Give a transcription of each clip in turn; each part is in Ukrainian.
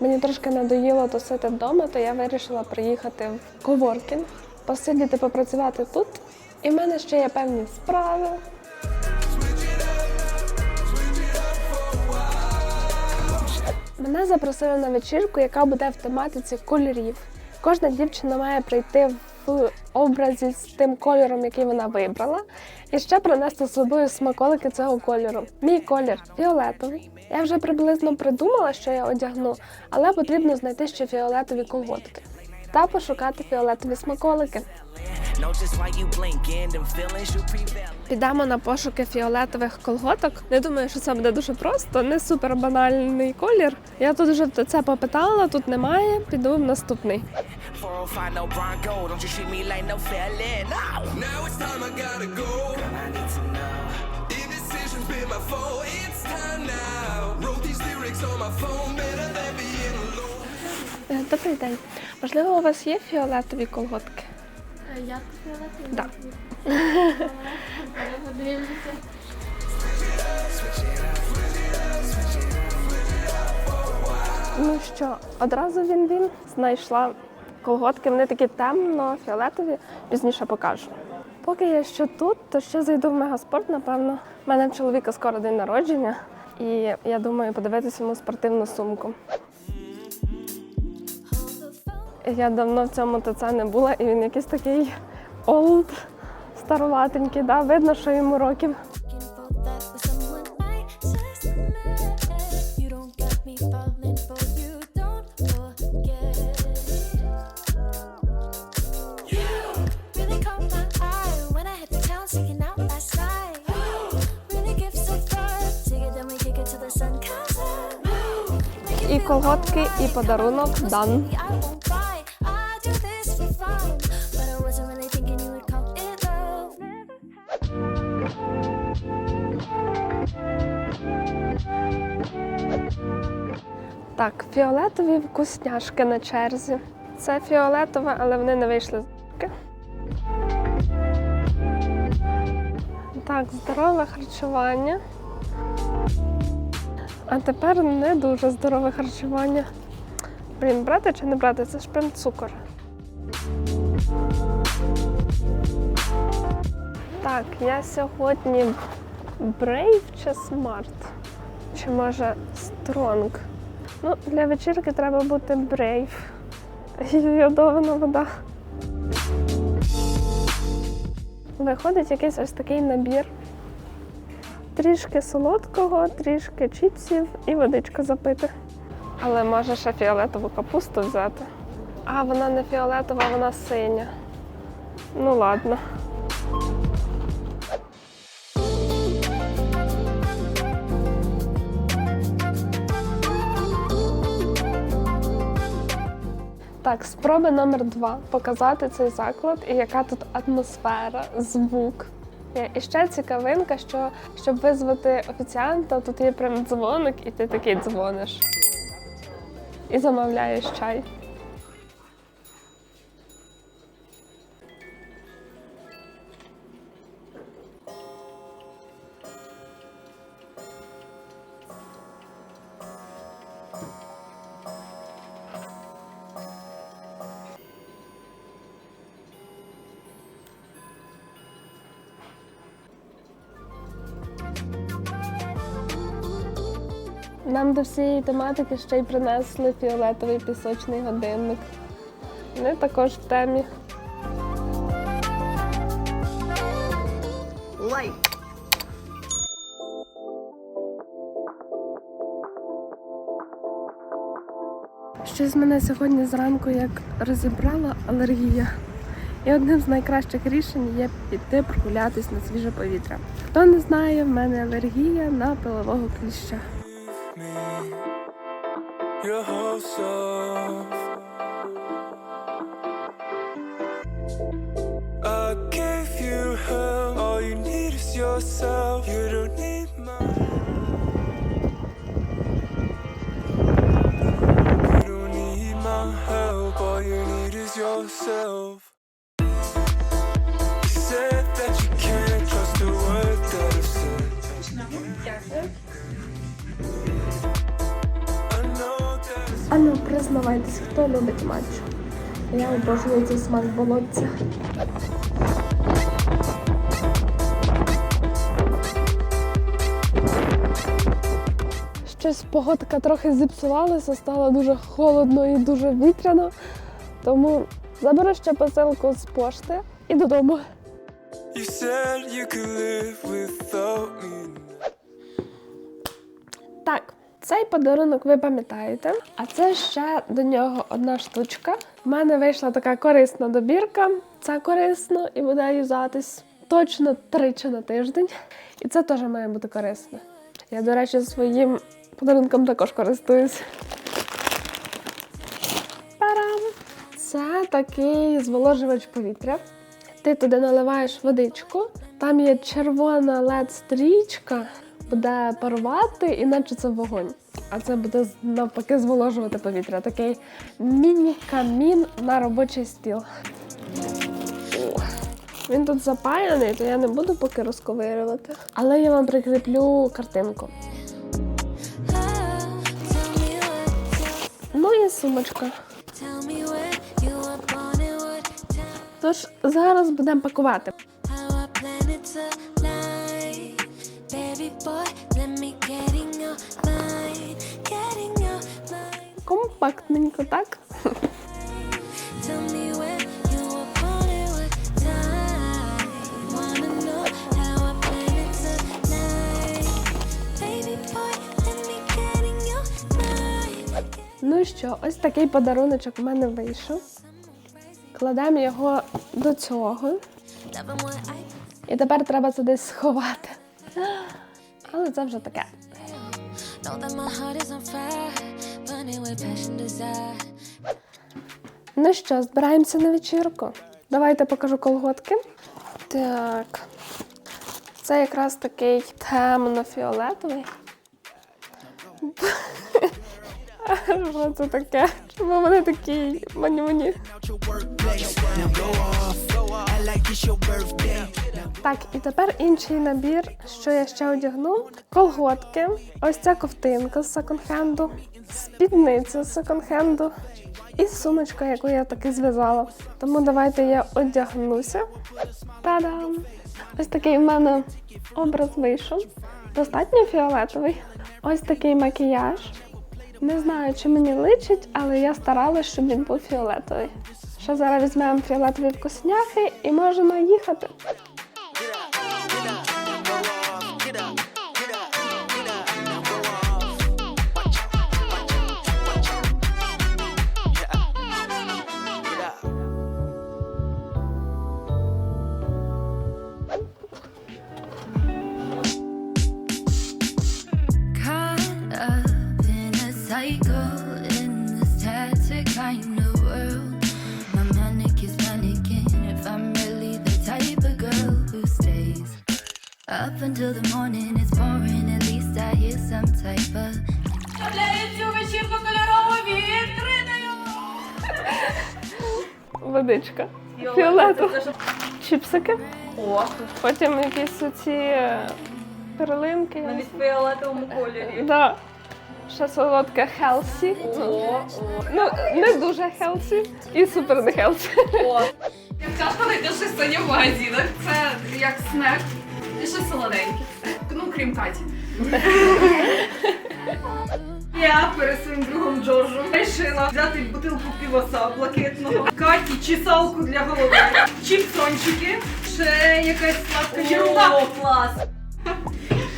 Мені трошки надоїло тусити вдома, то я вирішила приїхати в коворкінг, посидіти, попрацювати тут. І в мене ще є певні справи. Мене запросили на вечірку, яка буде в тематиці кольорів. Кожна дівчина має прийти в образі з тим кольором, який вона вибрала, і ще принести з собою смаколики цього кольору. Мій колір фіолетовий. Я вже приблизно придумала, що я одягну, але потрібно знайти ще фіолетові колготки та пошукати фіолетові смаколики. Підемо на пошуки фіолетових колготок. Не думаю, що це буде дуже просто, не супер банальний колір. Я тут вже це попитала, тут немає. Піду в наступний. 405 no Bronco, don't you treat me like no felon. No. Now it's time I gotta go. I need to know. The decision's been my fault. It's time now. Wrote these lyrics on my phone. Better than being alone. Е, Добрий день. Можливо, у вас є фіолетові колготки? Як? Да. Подивимося. Ну що, одразу він він знайшла колготки. Вони такі темно-фіолетові, пізніше покажу. Поки я ще тут, то ще зайду в мегаспорт, напевно. У мене чоловіка скоро день народження, і я думаю подивитися йому спортивну сумку. Я давно в цьому ТЦ не була, і він якийсь такий олд, старуватенький. Да? Видно, що йому років. Looking for that with someone Так, фіолетові вкусняшки на черзі. Це фіолетове, але вони не вийшли з. Так, здорове харчування. А тепер не дуже здорове харчування. Блін, брати чи не брати? Це ж прям цукор. Так, я сьогодні Brave чи Smart? Чи може Strong? Ну, для вечірки треба бути Brave. Йодована вода. Виходить якийсь ось такий набір. Трішки солодкого, трішки чіпсів і водичку запити. Але може ще фіолетову капусту взяти. А, вона не фіолетова, вона синя. Ну ладно. Так, спроба номер два показати цей заклад і яка тут атмосфера, звук. І ще цікавинка, що щоб визвати офіціанта, тут є прям дзвоник, і ти такий дзвониш. І замовляєш чай. Нам до всієї тематики ще й принесли фіолетовий пісочний годинник. Вони також в темі. Щось мене сьогодні зранку як розібрала алергія. І одним з найкращих рішень є піти прогулятись на свіже повітря. Хто не знає, в мене алергія на пилового кліща. me your whole self. I gave you hell, all you need is yourself. You don't Ну, хто любить матчу. Я обожнюю цей смак болотця. Щось погодка трохи зіпсувалася, стало дуже холодно і дуже вітряно. Тому заберу ще посилку з пошти і додому. You said you could live without me. Так, цей подарунок ви пам'ятаєте. А це ще до нього одна штучка. У мене вийшла така корисна добірка. Це корисно і буде юзатись точно тричі на тиждень. І це теж має бути корисно. Я, до речі, своїм подарунком також користуюсь. Парам! Це такий зволожувач повітря. Ти туди наливаєш водичку, там є червона led стрічка, буде парувати, іначе це вогонь. А це буде навпаки зволожувати повітря. Такий міні-камін на робочий стіл. Він тут запаяний, то я не буду поки розковирювати. Але я вам прикріплю картинку. Ну і сумочка. Тож зараз будемо пакувати. Your mind. Ну що, ось такий подаруночок у мене вийшов. Кладемо його до цього. І тепер треба це десь сховати. Але це вже таке. Ну що, збираємося на вечірку. Давайте покажу колготки. Так. Це якраз такий темно-фіолетовий. Що це таке? Чому вони такі мані-мані? Так, і тепер інший набір, що я ще одягну. Колготки, ось ця ковтинка з секонд-хенду, спідниця з секонд-хенду і сумочка, яку я таки зв'язала. Тому давайте я одягнуся. Та-дам! Ось такий в мене образ вийшов. Достатньо фіолетовий. Ось такий макіяж. Не знаю, чи мені личить, але я старалась, щоб він був фіолетовий. Ще зараз візьмемо фіолетові вкусняхи і можемо їхати. Until the morning. It's boring, at least I hear some type of Водичка. Фіолетова. Чіпсики. Потім якісь оці е, перлинки. Навіть в фіолетовому кольорі. Да. Ще солодке хелсі. Ну, не дуже хелсі і супер не хелсі. Як часто знайдеш щось сьогодні в магазинах. Це як снек і щось солоденьке. Ну, крім Каті. Я перед своїм другом Джорджем вирішила взяти бутилку півоса блакитного, Каті чесалку для голови, чіпсончики, ще якась сладка. О, клас!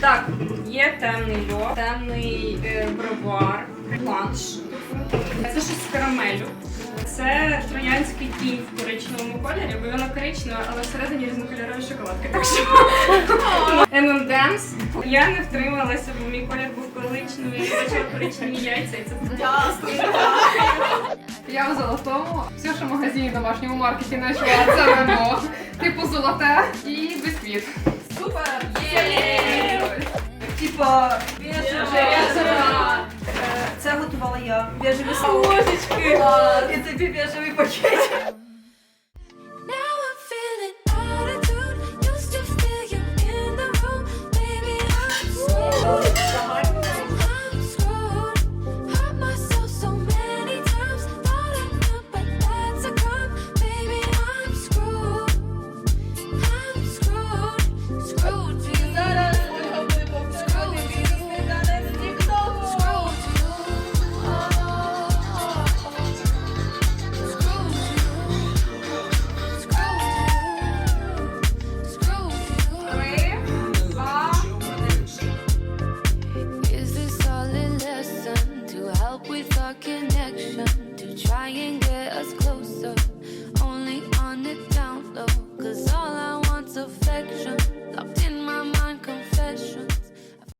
Так, є темний льод, темний е, бровар, бланш. Це щось з карамелю. Це троянський кінь коричневому кольорі, бо воно коричневе, але всередині різнокольорові шоколадки. Так що M&M's. Я не втрималася, бо мій колір був коричневий, я бачила коричневі яйця, і це. Я в золотому, все, що в магазині домашньому маркеті знайшла, це вино, типу золоте і бісквіт. Супер! Типа, біжеве. Це готувала я. Біжеві сумочки. І тобі біжевий пакет.